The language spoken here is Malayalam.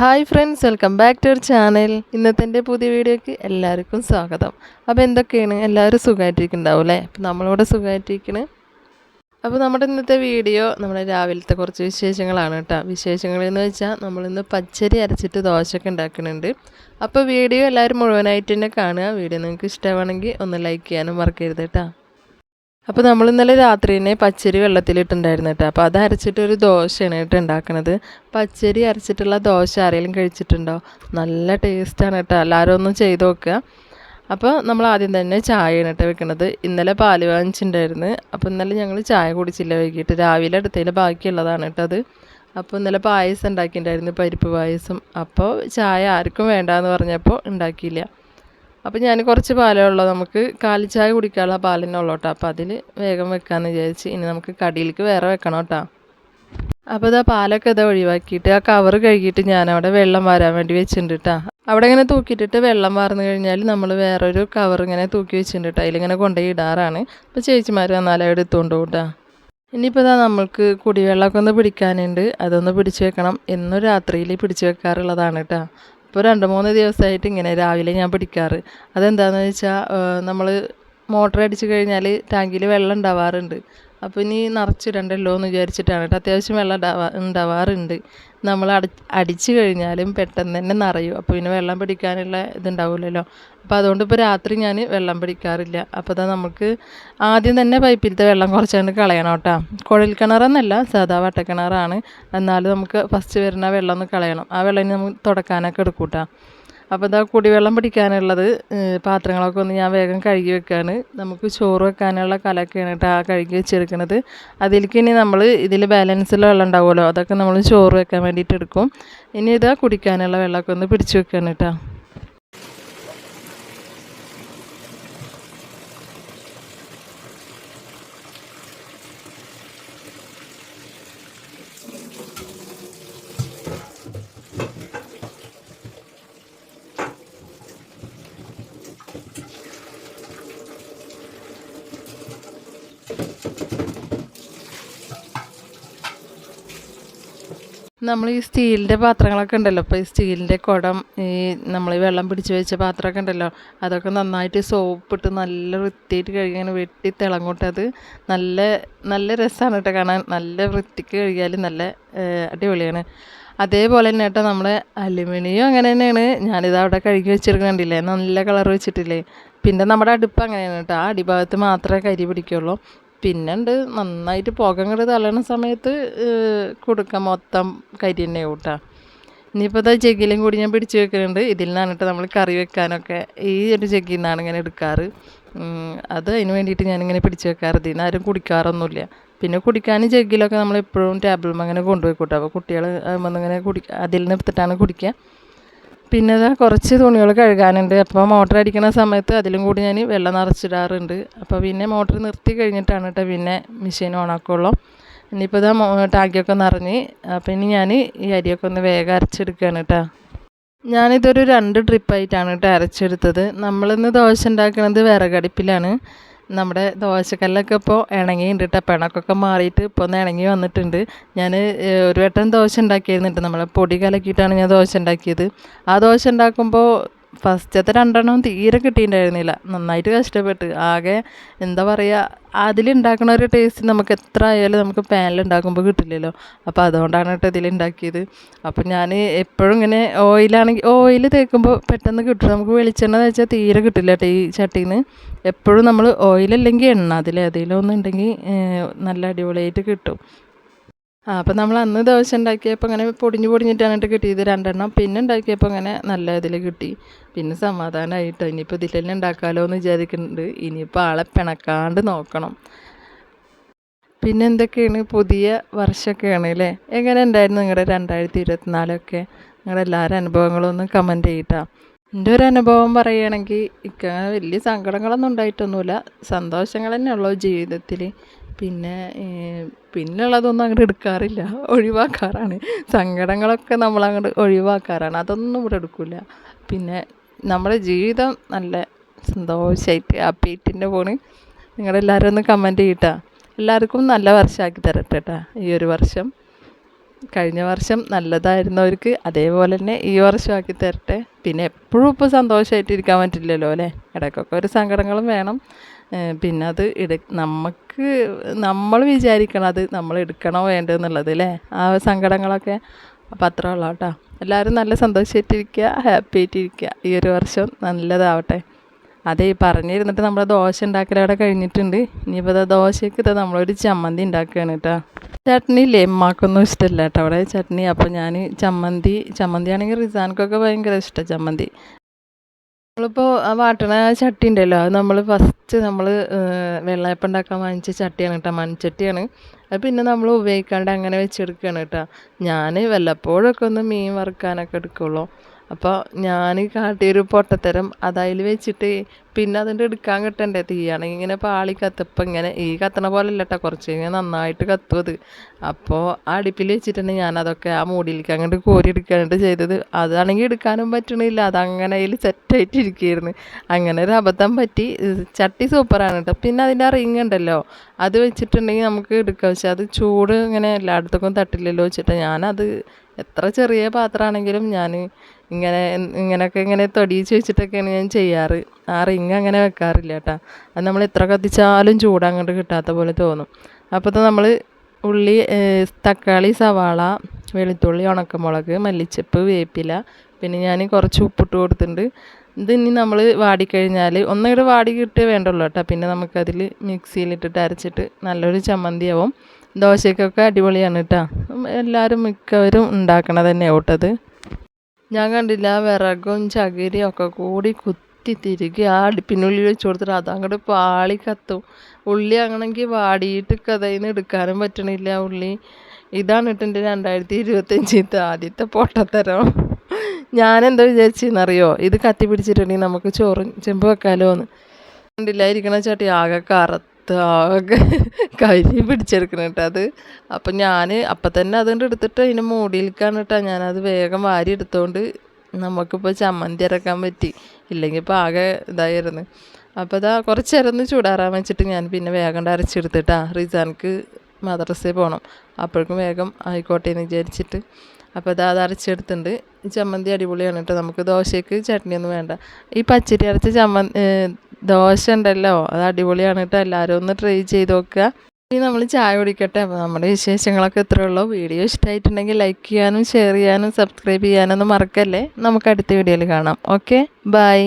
Hi friends welcome back to our channel. ഇന്നത്തെ എന്റെ പുതിയ വീഡിയോയ്ക്ക് എല്ലാവർക്കും സ്വാഗതം. അപ്പോൾ എന്തൊക്കെയാണ്? എല്ലാവരും സുഖമായിട്ടിരിക്കുന്നുണ്ടാവും അല്ലേ അപ്പോൾ നമ്മളിവിടെ സുഖമായിട്ടിരിക്കണ്. അപ്പോൾ നമ്മുടെ ഇന്നത്തെ വീഡിയോ നമ്മുടെ രാവിലത്തെ കുറച്ച് വിശേഷങ്ങളാണ് കേട്ടോ. വിശേഷങ്ങളെന്ന് വെച്ചാൽ നമ്മളിന്ന് പച്ചരി അരച്ചിട്ട് ദോശയൊക്കെ ഉണ്ടാക്കുന്നുണ്ട്. അപ്പോൾ വീഡിയോ എല്ലാവരും മുഴുവനായിട്ട് തന്നെ കാണുക. വീഡിയോ നിങ്ങൾക്ക് ഇഷ്ടമാണെങ്കിൽ ഒന്ന് ലൈക്ക് ചെയ്യാനും മറക്കരുത് കേട്ടോ. അപ്പോൾ നമ്മൾ ഇന്നലെ രാത്രി തന്നെ പച്ചരി വെള്ളത്തിലിട്ടുണ്ടായിരുന്നു കേട്ടോ. അപ്പോൾ അത് അരച്ചിട്ട് ഒരു ദോശയാണ് കേട്ടോ ഉണ്ടാക്കുന്നത് പച്ചരി അരച്ചിട്ടുള്ള ദോശ ആരെങ്കിലും കഴിച്ചിട്ടുണ്ടോ? നല്ല ടേസ്റ്റാണ് കേട്ടോ. എല്ലാവരും ഒന്ന് ചെയ്ത് നോക്കുക. അപ്പോൾ നമ്മൾ ആദ്യം തന്നെ ചായയാണ് കേട്ടോ വെക്കുന്നത് ഇന്നലെ പാൽ വാങ്ങിച്ചിട്ടുണ്ടായിരുന്നു. അപ്പോൾ ഇന്നലെ ഞങ്ങൾ ചായ കുടിച്ചില്ല വൈകിട്ട്. രാവിലെ എടുത്തതിൽ ബാക്കിയുള്ളതാണ് കേട്ടോ അത്. അപ്പോൾ ഇന്നലെ പായസം ഉണ്ടാക്കിയിട്ടുണ്ടായിരുന്നു പരിപ്പ് പായസം. അപ്പോൾ ചായ ആർക്കും വേണ്ടാന്ന് പറഞ്ഞപ്പോൾ ഉണ്ടാക്കിയില്ല. അപ്പോൾ ഞാൻ കുറച്ച് പാലേ ഉള്ളൂ. നമുക്ക് കാലി ചായ കുടിക്കാനുള്ള പാലിനെ ഉള്ളൂ കേട്ടോ. അപ്പോൾ അതിൽ വേഗം വെക്കാമെന്ന് വിചാരിച്ച് ഇനി നമുക്ക് കടിയിലേക്ക് വേറെ വെക്കണം കേട്ടോ. അപ്പോൾ ഇതാ പാലൊക്കെ ഇതാ ഒഴിവാക്കിയിട്ട് ആ കവർ കഴുകിയിട്ട് ഞാൻ അവിടെ വെള്ളം വാരാൻ വേണ്ടി വെച്ചിട്ടുണ്ട് കേട്ടോ. അവിടെ ഇങ്ങനെ തൂക്കിയിട്ടിട്ട് വെള്ളം വാർന്നു കഴിഞ്ഞാൽ നമ്മൾ വേറൊരു കവർ ഇങ്ങനെ തൂക്കി വെച്ചിട്ടുണ്ട് കേട്ടോ. അതിലിങ്ങനെ കൊണ്ടുപോയി ഇടാറാണ്. അപ്പോൾ ചേച്ചിമാർ വന്നാൽ അവിടെ എടുത്തുകൊണ്ട് കേട്ടോ. ഇനിയിപ്പോൾ ഇതാ നമ്മൾക്ക് കുടിവെള്ളമൊക്കെ ഒന്ന് പിടിക്കാനുണ്ട്. അതൊന്ന് പിടിച്ചു വെക്കണം. എന്നും രാത്രിയിൽ പിടിച്ചു വെക്കാറുള്ളതാണ് കേട്ടോ. ഇപ്പോൾ രണ്ട് മൂന്ന് ദിവസമായിട്ട് ഇങ്ങനെ രാവിലെ ഞാൻ പിടിക്കാറ്. അതെന്താണെന്ന് വെച്ചാൽ നമ്മൾ മോട്ടർ അടിച്ച് കഴിഞ്ഞാൽ ടാങ്കിൽ വെള്ളം ഉണ്ടാവാറുണ്ട്. അപ്പോൾ ഇനി നിറച്ചിടണ്ടല്ലോ എന്ന് വിചാരിച്ചിട്ടാണ് കേട്ടോ. അത്യാവശ്യം വെള്ളം ഉണ്ടാവാ ഉണ്ടാവാറുണ്ട്. നമ്മൾ അടി അടിച്ചു കഴിഞ്ഞാലും പെട്ടെന്ന് തന്നെ നിറയും. അപ്പോൾ പിന്നെ വെള്ളം പിടിക്കാനുള്ള ഇതുണ്ടാവില്ലല്ലോ. അപ്പോൾ അതുകൊണ്ട് ഇപ്പോൾ രാത്രി ഞാൻ വെള്ളം പിടിക്കാറില്ല. അപ്പോൾ അതാ നമുക്ക് ആദ്യം തന്നെ പൈപ്പിലത്തെ വെള്ളം കുറച്ചുകൊണ്ട് കളയണം കേട്ടോ. കുഴൽ കിണറെന്നല്ല സാധാ വട്ടക്കിണറാണ്. എന്നാലും നമുക്ക് ഫസ്റ്റ് വരുന്ന വെള്ളം ഒന്ന് കളയണം. ആ വെള്ളം നമുക്ക് തുടക്കാനൊക്കെ എടുക്കൂട്ടാ. കേട്ടോ അപ്പോൾ ഇതാ കുടിവെള്ളം പിടിക്കാനുള്ളത് പാത്രങ്ങളൊക്കെ ഒന്ന് ഞാൻ വേഗം കഴുകി വെക്കുകയാണ് നമുക്ക് ചോറ് വെക്കാനുള്ള കലൊക്കെയാണ് കേട്ടോ ആ കഴുകി വെച്ചെടുക്കുന്നത് അതിലേക്ക് ഇനി നമ്മൾ ഇതിൽ ബാലൻസിൽ വെള്ളം ഉണ്ടാവുമല്ലോ അതൊക്കെ നമ്മൾ ചോറ് വെക്കാൻ വേണ്ടിയിട്ട് എടുക്കും. ഇനി ഇതാ കുടിക്കാനുള്ള വെള്ളമൊക്കെ ഒന്ന് പിടിച്ചു വെക്കുകയാണ് കേട്ടോ നമ്മൾ ഈ സ്റ്റീലിന്റെ പാത്രങ്ങളൊക്കെ ഉണ്ടല്ലോ. അപ്പോൾ ഈ സ്റ്റീലിന്റെ കുടം ഈ നമ്മൾ ഈ വെള്ളം പിടിച്ച് വെച്ച പാത്രമൊക്കെ ഉണ്ടല്ലോ. അതൊക്കെ നന്നായിട്ട് സോപ്പിട്ട് നല്ല വൃത്തിയായിട്ട് കഴുകിയാണ് വെട്ടി തിളം അത് നല്ല നല്ല രസമാണ് കേട്ടോ കാണാൻ. നല്ല വൃത്തിക്ക് കഴുകിയാൽ നല്ല അടിപൊളിയാണ്. അതേപോലെ തന്നെ കേട്ടോ നമ്മൾ അലുമിനിയം അങ്ങനെ തന്നെയാണ്. ഞാനിത് അവിടെ കഴുകി വെച്ചെടുക്കണ്ടില്ലേ നല്ല കളർ വെച്ചിട്ടില്ലേ? പിന്നെ നമ്മുടെ അടുപ്പ് അങ്ങനെയാണ് കേട്ടോ. ആ അടിഭാഗത്ത് മാത്രമേ കരി പിടിക്കുള്ളൂ. പിന്നെ ഉണ്ട് നന്നായിട്ട് പുക അങ്ങോട്ട് തളണ സമയത്ത് കൊടുക്കാം മൊത്തം കരി തന്നെ കൂട്ടാം ഇനിയിപ്പോൾ ഇതാ ജഗ്ഗിലും കൂടി ഞാൻ പിടിച്ചു വെക്കുന്നുണ്ട് ഇതിൽ നിന്നാണ് നമ്മൾ കറി വെക്കാനൊക്കെ ഈ ഒരു ജഗ്ഗിൽ നിന്നാണ് ഇങ്ങനെ എടുക്കാറ്. അത് അതിന് വേണ്ടിയിട്ട് ഞാനിങ്ങനെ പിടിച്ചു വെക്കാറ്. ഇതിൽ നിന്ന് ആരും കുടിക്കാറൊന്നുമില്ല പിന്നെ കുടിക്കാൻ ജഗ്ഗിലൊക്കെ നമ്മൾ എപ്പോഴും ടേബിളും അങ്ങനെ കൊണ്ടുപോയി കൂട്ടാം അപ്പോൾ കുട്ടികൾ ഇങ്ങനെ കുടി അതിൽ നിന്ന് എടുത്തിട്ടാണ് കുടിക്കുക പിന്നെ ഇതാ കുറച്ച് തുണികൾ കഴുകാനുണ്ട്. അപ്പോൾ മോട്ടർ അടിക്കുന്ന സമയത്ത് അതിലും കൂടി ഞാൻ വെള്ളം നിറച്ചിടാറുണ്ട്. അപ്പോൾ പിന്നെ മോട്ടർ നിർത്തി കഴിഞ്ഞിട്ടാണ് കേട്ടോ പിന്നെ മെഷീൻ ഓണാക്കുള്ളൂ. ഇനിയിപ്പോൾ ഇതാ ടാങ്കിയൊക്കെ നിറഞ്ഞ് അപ്പോൾ ഇനി ഞാൻ ഈ അരിയൊക്കെ ഒന്ന് വേഗം അരച്ചെടുക്കുകയാണ് കേട്ടോ. ഞാനിതൊരു രണ്ട് ട്രിപ്പായിട്ടാണ് കേട്ടോ അരച്ചെടുത്തത്. നമ്മളിന്ന് ദോശ ഉണ്ടാക്കുന്നത് വിറകടുപ്പിലാണ്. നമ്മുടെ ദോശക്കല്ലൊക്കെ ഇപ്പോൾ ഇണങ്ങിയിട്ടുണ്ട് കേട്ടോ പിണക്കൊക്കെ മാറിയിട്ട് ഇപ്പോൾ ഒന്ന് ഇണങ്ങി വന്നിട്ടുണ്ട്. ഞാൻ ഒരു വട്ടം ദോശ ഉണ്ടാക്കിയിരുന്നിട്ട് നമ്മൾ പൊടി കലക്കിയിട്ടാണ് ഞാൻ ദോശ ഉണ്ടാക്കിയത്. ആ ദോശ ഉണ്ടാക്കുമ്പോൾ ഫസ്റ്റത്തെ രണ്ടെണ്ണം തീരെ കിട്ടിയിട്ടുണ്ടായിരുന്നില്ല. നന്നായിട്ട് കഷ്ടപ്പെട്ട്. ആകെ എന്താ പറയുക അതിലുണ്ടാക്കുന്ന ഒരു ടേസ്റ്റ് നമുക്ക് എത്ര ആയാലും നമുക്ക് പാനിലുണ്ടാക്കുമ്പോൾ കിട്ടില്ലല്ലോ. അപ്പോൾ അതുകൊണ്ടാണ് കേട്ടോ ഇതിലുണ്ടാക്കിയത് അപ്പോൾ ഞാൻ എപ്പോഴും ഇങ്ങനെ ഓയിലാണെങ്കിൽ ഓയിൽ തേക്കുമ്പോൾ പെട്ടെന്ന് കിട്ടും. നമുക്ക് വെളിച്ചെണ്ണ വെച്ചാൽ തീരെ കിട്ടില്ല കേട്ടോ ഈ ചട്ടിന്ന്. എപ്പോഴും നമ്മൾ ഓയിലല്ലെങ്കിൽ എണ്ണ അതിലേതെങ്കിലും ഒന്നുണ്ടെങ്കിൽ നല്ല അടിപൊളിയായിട്ട് കിട്ടും. ആ അപ്പം നമ്മൾ അന്ന് ദോശ ഉണ്ടാക്കിയപ്പോൾ അങ്ങനെ പൊടിഞ്ഞ് പൊടിഞ്ഞിട്ടാണ് കേട്ടോ കിട്ടിയത് രണ്ടെണ്ണം. പിന്നെ ഉണ്ടാക്കിയപ്പോൾ അങ്ങനെ നല്ല ഇതിൽ കിട്ടി. പിന്നെ സമാധാനമായിട്ടോ ഇനിയിപ്പോൾ ഇതിൽ തന്നെ ഉണ്ടാക്കാമല്ലോ എന്ന് വിചാരിക്കുന്നുണ്ട്. ഇനിയിപ്പോൾ ആളെ പിണക്കാണ്ട് നോക്കണം. പിന്നെ എന്തൊക്കെയാണ് പുതിയ വർഷമൊക്കെയാണ് അല്ലേ? എങ്ങനെ ഉണ്ടായിരുന്നു നിങ്ങളുടെ രണ്ടായിരത്തി ഇരുപത്തിനാലൊക്കെ? നിങ്ങളുടെ എല്ലാവരും അനുഭവങ്ങളൊന്നും കമന്റ് ചെയ്യട്ടോ. എന്റെ ഒരു അനുഭവം പറയുകയാണെങ്കിൽ ഇക്കങ്ങനെ വലിയ സങ്കടങ്ങളൊന്നും ഉണ്ടായിട്ടൊന്നുമില്ല. സന്തോഷങ്ങൾ തന്നെയുള്ളൂ ജീവിതത്തിൽ പിന്നെ പിന്നുള്ളതൊന്നും അങ്ങോട്ട് എടുക്കാറില്ല. ഒഴിവാക്കാറാണ്. സങ്കടങ്ങളൊക്കെ നമ്മൾ അങ്ങോട്ട് ഒഴിവാക്കാറാണ്. അതൊന്നും ഇവിടെ എടുക്കില്ല പിന്നെ നമ്മുടെ ജീവിതം നല്ല സന്തോഷമായിട്ട് ഹാപ്പിയായിട്ട് പോണ്. നിങ്ങളെല്ലാവരും ഒന്ന് കമന്റ് ചെയ്യട്ടാ. എല്ലാവർക്കും നല്ല വർഷമാക്കി തരട്ടെ കേട്ടോ ഈ ഒരു വർഷം. കഴിഞ്ഞ വർഷം നല്ലതായിരുന്നവർക്ക് അതേപോലെ തന്നെ ഈ വർഷമാക്കി തരട്ടെ. പിന്നെ എപ്പോഴും ഇപ്പോൾ സന്തോഷമായിട്ടിരിക്കാൻ പറ്റില്ലല്ലോ അല്ലേ? ഇടയ്ക്കൊക്കെ ഒരു സങ്കടങ്ങളും വേണം. പിന്നെ അത് എടു നമുക്ക് നമ്മൾ വിചാരിക്കണം അത് നമ്മൾ എടുക്കണോ വേണ്ടോ എന്നുള്ളത് അല്ലേ ആ സങ്കടങ്ങളൊക്കെ. അപ്പം അത്ര കേട്ടോ. എല്ലാവരും നല്ല സന്തോഷമായിട്ടിരിക്കുക ഹാപ്പി ആയിട്ടിരിക്കുക ഈ ഒരു വർഷം നല്ലതാവട്ടെ. അതെ പറഞ്ഞിരുന്നിട്ട് നമ്മൾ ദോശ ഉണ്ടാക്കലവിടെ കഴിഞ്ഞിട്ടുണ്ട്. ഇനിയിപ്പോൾ അത് ദോശയ്ക്ക് ഇതാ നമ്മളൊരു ചമ്മന്തി ഉണ്ടാക്കുകയാണ് കേട്ടോ. ചട്നി ഇല്ലേ? എമ്മാക്കൊന്നും ഇഷ്ടമില്ല കേട്ടോ. അവിടെ ചട്നി അപ്പോൾ ഞാൻ ചമ്മന്തി ചമ്മന്തി ആണെങ്കിൽ റിസാൻക്കൊക്കെ ഭയങ്കര ഇഷ്ടമാണ് ചമ്മന്തി. നമ്മളിപ്പോൾ ആ വാട്ടണ ചട്ടി ഉണ്ടല്ലോ അത് നമ്മൾ ഫസ്റ്റ് നമ്മൾ വെള്ളയപ്പം ഉണ്ടാക്കാൻ വാങ്ങിച്ച ചട്ടിയാണ് കേട്ടോ മൺചട്ടിയാണ്. അത് പിന്നെ നമ്മൾ ഉപയോഗിക്കാണ്ട് അങ്ങനെ വെച്ചെടുക്കുകയാണ് കേട്ടോ. ഞാൻ വല്ലപ്പോഴൊക്കെ ഒന്ന് മീൻ വറുക്കാനൊക്കെ എടുക്കുള്ളൂ. അപ്പോൾ ഞാൻ കാട്ടിയൊരു പൊട്ടത്തരം അതതിൽ വെച്ചിട്ട് പിന്നെ അതിന്റെ എടുക്കാൻ കിട്ടണ്ടേ തീയാണെങ്കിൽ ഇങ്ങനെ പാളി കത്തപ്പം ഇങ്ങനെ ഈ കത്തണ പോലെ അല്ല കേട്ടോ കുറച്ച്. കഴിഞ്ഞാൽ നന്നായിട്ട് കത്തും അത്. അപ്പോൾ ആ അടുപ്പിൽ വെച്ചിട്ടുണ്ട് ഞാൻ അതൊക്കെ ആ മൂടിയിലേക്ക് അങ്ങോട്ട് കോരി എടുക്കാനായിട്ട് ചെയ്തത്. അതാണെങ്കിൽ എടുക്കാനും പറ്റണില്ല. അതങ്ങനെ അതിൽ സെറ്റായിട്ട് ഇരിക്കുകയായിരുന്നു. അങ്ങനെ ഒരു അബദ്ധം പറ്റി. ചട്ടി സൂപ്പറാണ് കേട്ടോ പിന്നെ അതിന്റെ ആ റിങ് ഉണ്ടല്ലോ. അത് വെച്ചിട്ടുണ്ടെങ്കിൽ നമുക്ക് എടുക്കാം. പക്ഷെ അത് ചൂട് ഇങ്ങനെ എല്ലായിടത്തേക്കും തട്ടില്ലല്ലോ വെച്ചിട്ട്. ഞാനത് എത്ര ചെറിയ പാത്രമാണെങ്കിലും ഞാൻ ഇങ്ങനെ ഇങ്ങനെയൊക്കെ ഇങ്ങനെ തൊടിയിച്ച് വെച്ചിട്ടൊക്കെയാണ് ഞാൻ ചെയ്യാറ്. ആ റിങ് അങ്ങനെ വെക്കാറില്ല കേട്ടോ. അത് നമ്മൾ എത്ര കത്തിച്ചാലും ചൂട് അങ്ങോട്ട് കിട്ടാത്ത പോലെ തോന്നും. അപ്പോൾ നമ്മൾ ഉള്ളി തക്കാളി സവാള വെളുത്തുള്ളി ഉണക്കമുളക് മല്ലിച്ചപ്പ് വേപ്പില പിന്നെ ഞാൻ കുറച്ച് ഉപ്പിട്ട് കൊടുത്തിട്ടുണ്ട്. ഇത് ഇനി നമ്മൾ വാടിക്കഴിഞ്ഞാൽ ഒന്നിവിടെ വാടി കിട്ടേ വേണ്ടുള്ളൂ കേട്ടോ. പിന്നെ നമുക്കതിൽ മിക്സിയിലിട്ടിട്ട് അരച്ചിട്ട് നല്ലൊരു ചമ്മന്തിയാവും. ദോശയ്ക്കൊക്കെ അടിപൊളിയാണ് കേട്ടോ. എല്ലാവരും മിക്കവരും ഉണ്ടാക്കണത് തന്നെ ഓട്ടത് ഞാൻ കണ്ടില്ല വിറകും ചകിരിയും ഒക്കെ കൂടി കുത്തി തിരികെ ആ അടുപ്പിനുള്ളിൽ വെച്ച് കൊടുത്തിട്ട് അതങ്ങോട്ട് പാളി കത്തും. ഉള്ളി അങ്ങനെങ്കിൽ വാടിയിട്ട് കഥയിൽ എടുക്കാനും പറ്റണില്ല ഉള്ളി. ഇതാണ് കേട്ടോ രണ്ടായിരത്തി ഇരുപത്തഞ്ചിത്തെ ആദ്യത്തെ പൊട്ടത്തരം. ഞാനെന്താ വിചാരിച്ചെന്നറിയോ? ഇത് കത്തി പിടിച്ചിട്ടുണ്ടെങ്കിൽ നമുക്ക് ചോറും ചെമ്പ് വെക്കാലോ എന്ന്. കണ്ടില്ലായിരിക്കണ ചേട്ടി ആകെ കറുത്ത ആകെ കരി പിടിച്ചെടുക്കണം കേട്ടോ അത്. അപ്പം ഞാൻ അപ്പം തന്നെ അതുകൊണ്ട് എടുത്തിട്ട് അതിന് മൂടിയിൽക്കാണ് കേട്ടോ ഞാനത് വേഗം വാരി എടുത്തോണ്ട് നമുക്കിപ്പോൾ ചമ്മന്തി ഇറക്കാൻ പറ്റി. ഇല്ലെങ്കിൽ ഇപ്പോൾ ആകെ ഇതായിരുന്നു. അപ്പോൾ ഇതാ കുറച്ച് നേരം ചൂടാറാൻ വെച്ചിട്ട് ഞാൻ പിന്നെ വേഗം അരച്ചെടുത്തിട്ടാ റിസാൻക്ക് മദ്രസയിൽ പോകണം അപ്പോഴേക്കും വേഗം ആയിക്കോട്ടെ എന്ന് വിചാരിച്ചിട്ട്. അപ്പോൾ അത് അത് അരച്ചെടുത്തിട്ടുണ്ട്. ചമ്മന്തി അടിപൊളിയാണ് കേട്ടോ. നമുക്ക് ദോശയ്ക്ക് ചട്നിയൊന്നും വേണ്ട. ഈ പച്ചരി അരച്ച ചമ്മന്തി ദോശ ഉണ്ടല്ലോ. അത് അടിപൊളിയാണ് കേട്ടോ. എല്ലാവരും ഒന്ന് ട്രൈ ചെയ്ത് നോക്കുക. ഇനി നമ്മൾ ചായ കുടിക്കട്ടെ. അപ്പോൾ നമ്മുടെ വിശേഷങ്ങളൊക്കെ ഇത്രയേ ഉള്ളൂ. വീഡിയോ ഇഷ്ടമായിട്ടുണ്ടെങ്കിൽ ലൈക്ക് ചെയ്യാനും ഷെയർ ചെയ്യാനും സബ്സ്ക്രൈബ് ചെയ്യാനൊന്നും മറക്കല്ലേ? നമുക്ക് അടുത്ത വീഡിയോയിൽ കാണാം. Okay bye